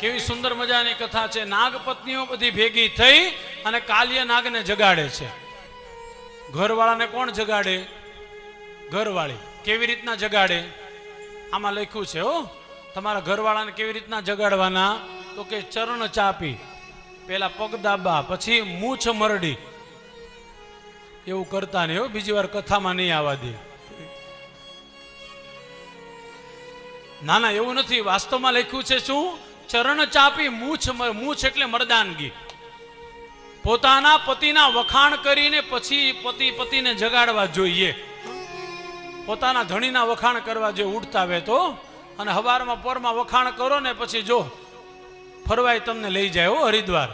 કેવી સુંદર મજાની કથા છે. નાગપત્નીઓ બધી ભેગી થઈ અને કાલ્ય નાગને જગાડે છે. ઘરવાળાને કોણ જગાડે? ઘરવાળી. કેવી રીતના જગાડે? આમાં લખ્યું છે, હો. તમારા ઘરવાળાને કેવી રીતના જગાડવાના? તો કે ચરણ ચાપી, પેલા પગ દાબા, પછી મૂછ મરડી. એવું કરતા નહીં, હો. બીજી વાર કથામાં નહીં આવવા દે. ના ના, એવું નથી. વાસ્તવમાં લખ્યું છે શું? ચરણ ચાપી મૂછ મૂછ એટલે મરદાનગી. પોતાના પતિના વખાણ કરીને પછી પતિ, પતિને જગાડવા જોઈએ. પોતાના ધણીના વખાણ કરવા જે ઉઠતા તો, અને હવારમાં પોરમાં વખાણ કરો ને પછી જો ફરવાય તમને લઈ જાય હો હરિદ્વાર.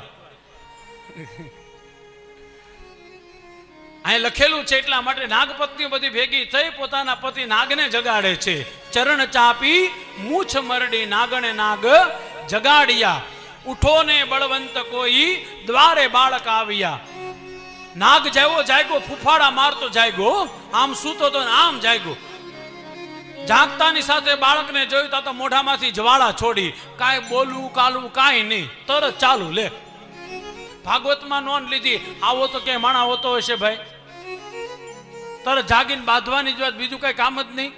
અહીં લખેલું છે એટલા માટે નાગપત્નીઓ બધી ભેગી થઈ પોતાના પતિ નાગને જગાડે છે. ચરણ ચાપી, મૂછ મરડી નાગણે નાગ જગાડ્યા. ઉઠો ને બળવંત કોઈ, દ્વારે બાળક આવ્યા. નાગ જાયો જાયગો, ફૂફાડા મારતો જાયગો. આમ સૂતો તો આમ જાયગો. જાગતાની સાથે બાળકને જોયું તો મોઢામાંથી જ્વાળા છોડી, કાંઈ બોલવું કાલવું કાંઈ નહીં, તરત ચાલુ, લે. ભાગવતમાં નોંધ લીધી, આવો તો ક્યાંય માણા હોતો હશે ભાઈ. તરત જાગીને બાંધવાની જ વાત, બીજું કઈ કામ જ નહીં.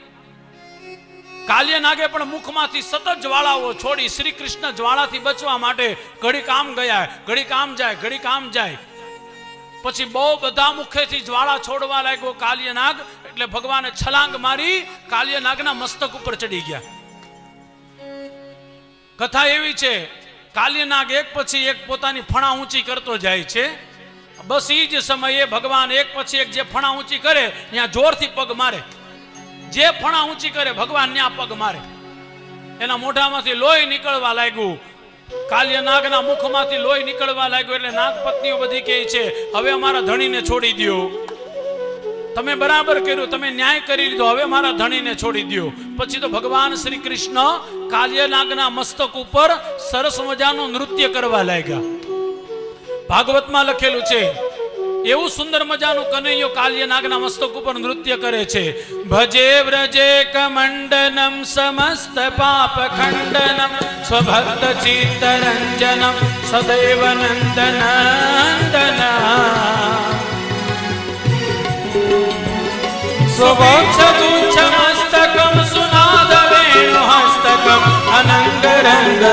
કાલ્ય નાગે પણ મુખમાંથી સતત જ્વાળાઓ છોડી શ્રી કૃષ્ણ જ્વાળાથી બચવા માટે ઘડી કામ ગયા. ઘડી કામ જાય ઘડી કામ જાય. પછી બહુ બધા મુખેથી જ્વાળા છોડવા લાગ્યો કાલ્યનાગ, એટલે ભગવાને છલાંગ મારી કાલ્યનાગના મસ્તક ઉપર ચડી ગયા. કથા એવી છે, કાલ્યનાગ એક પછી એક પોતાની ફણા ઊંચી કરતો જાય છે. બસ એ જ સમયે ભગવાન એક પછી એક જે ફણા ઊંચી કરે, ત્યાં જોરથી પગ મારે. જે ફણા ઊંચી કરે ભગવાન ત્યાં પગ મારે. એના મોઢામાંથી લોહી નીકળવા લાગ્યું. કાલ્યનાગના મુખમાંથી લોહી નીકળવા લાગ્યું એટલે નાગપત્નીઓ બધી કહે છે, હવે અમારા ધણીને છોડી દ્યો. તમે બરાબર કર્યું, તમે ન્યાય કરી લીધો, હવે મારા ધણીને છોડી દ્યો. પછી તો ભગવાન શ્રી કૃષ્ણ કાલ્યનાગના મસ્તક ઉપર સરસ મજાનું નૃત્ય કરવા લાગ્યા. ભાગવતમાં લખેલું છે એવું સુંદર મજાનું કનૈયો કાલ્ય નાગના મસ્તક ઉપર નૃત્ય કરે છે. ભજે વ્રજે કમંડનમ, સમસ્ત પાપ ખંડનમ, સ્વભક્ત ચિત્તરંજનમ, સદૈવ નંદન સ્વભક્ષ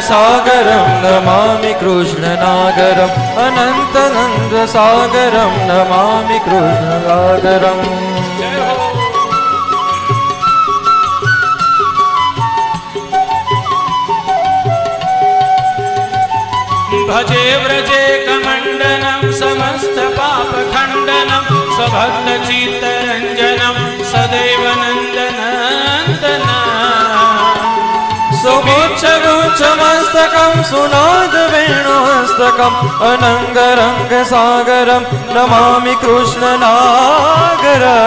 सागरं नमामि कृष्णनागरम्। अनन्तनन्दसागरं नमामि हो भजे व्रजे कमण्डनं समस्त पापखण्डनं सुनादवेणुहस्तकम् अनङ्गरङ्गसागरं नमामि कृष्णनागरम्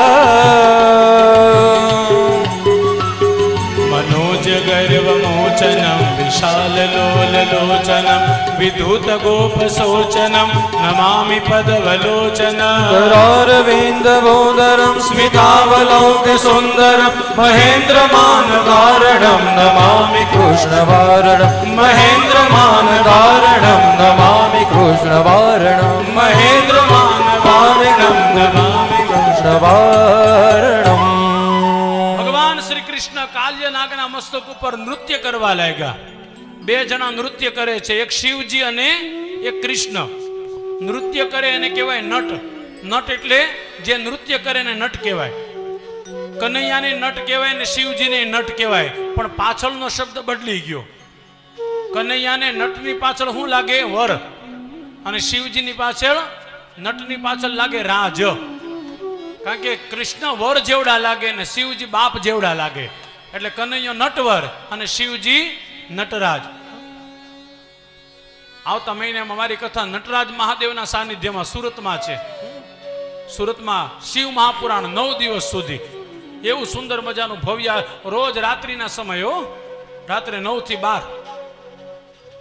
मनोजगर्वमोचनं विशाललोललोचनं विधूतगोपशोचनं नमामि पदवलोचनम् करारविन्दबोदरं स्मितावलोकसुन्दरं महेन्द्रमानकारणं नमामि कृष्णवारणं महेन्द्रमानकारणं नमामि कृष्णवारणं महेन्द्रमानवारणं नमामि कृष्णवारणम् ભગવાન શ્રી કૃષ્ણ કાલ્ય નાગના મસ્તક ઉપર નૃત્ય કરવા લાગ્યા બે જણા નૃત્ય કરે છે એક શિવજી અને એક કૃષ્ણ નૃત્ય કરે એને કહેવાય નટ નટ એટલે જે નૃત્ય કરે એને નટ કહેવાય કનૈયાને નટ કહેવાય ને શિવજીને નટ કહેવાય. પણ પાછળનો શબ્દ બદલી ગયો. કનૈયાને નટની પાછળ શું લાગે? વર. અને શિવજીની પાછળ નટની પાછળ લાગે રાજ. કારણ કે કૃષ્ણ વર જેવડા લાગે ને શિવજી બાપ જેવડા લાગે. એટલે કનૈયો નટવર અને શિવજી નટરાજ. આવતા મહિને અમારી કથા નટરાજ મહાદેવના સાનિધ્યમાં સુરતમાં છે. સુરતમાં શિવ મહાપુરાણ નવ દિવસ સુધી. એવું સુંદર મજાનું ભવ્ય રોજ રાત્રિના સમયો રાત્રે નવથી બાર.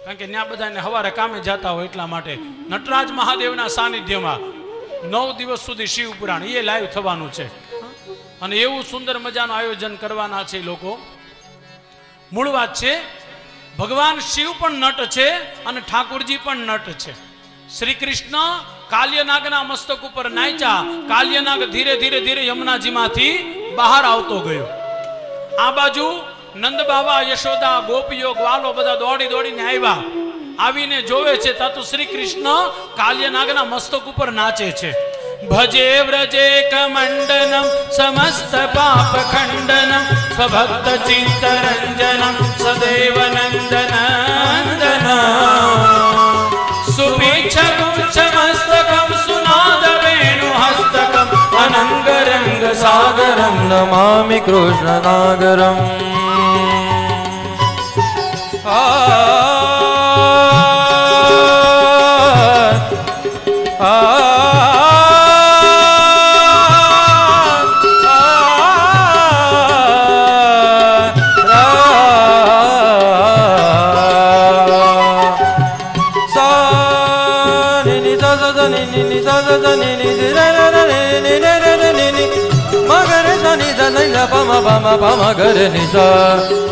કારણ કે ત્યાં બધાને હવારે કામે જતા હોય એટલા માટે. નટરાજ મહાદેવના સાનિધ્યમાં નવ દિવસ સુધી શિવ પુરાણ એ લાઈવ થવાનું છે. અને એવું સુંદર મજાનું આયોજન કરવાના છે લોકો. મૂળ વાત છે, ભગવાન શિવ પણ નટ છે અને ઠાકુરજી પણ નટ છે. શ્રી કૃષ્ણ કાલ્યનાગના મસ્તક ઉપર નાચ્યા કાલ્યનાગ ધીરે ધીરે ધીરે યમુનાજીમાંથી બહાર આવતો ગયો. આ બાજુ નંદ બાબા યશોદા, ગોપીઓ, ગ્વાલો બધા દોડી દોડીને આવ્યા. આવીને જોવે છે તા તો શ્રી કૃષ્ણ કાલ્યનાગના મસ્તક ઉપર નાચે છે. ભજે વ્રજે કમંડનમ, સમસ્ત પાપ ખંડનમ સ્વભક્ત ચિત્તરંજનમ, સદૈવ નંદનંદન નમામિ કૃષ્ણનાગરમ આ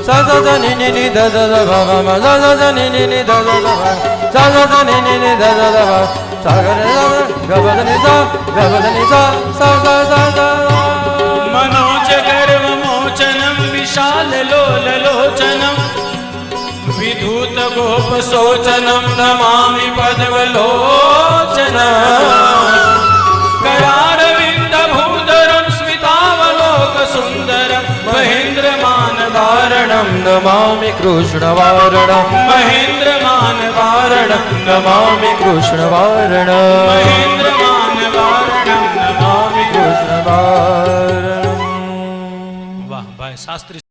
सदजन सि सदा मनोच गर्वचनम् विशालोचन विदुत गोप शोचनम् નમામિ કૃષ્ણ વારણ મહેન્દ્ર માન વારણ નમામિ કૃષ્ણ વારણ મહેન્દ્ર માન વારણ નમામિ કૃષ્ણ વારણ વાહ ભાઈ શાસ્ત્રી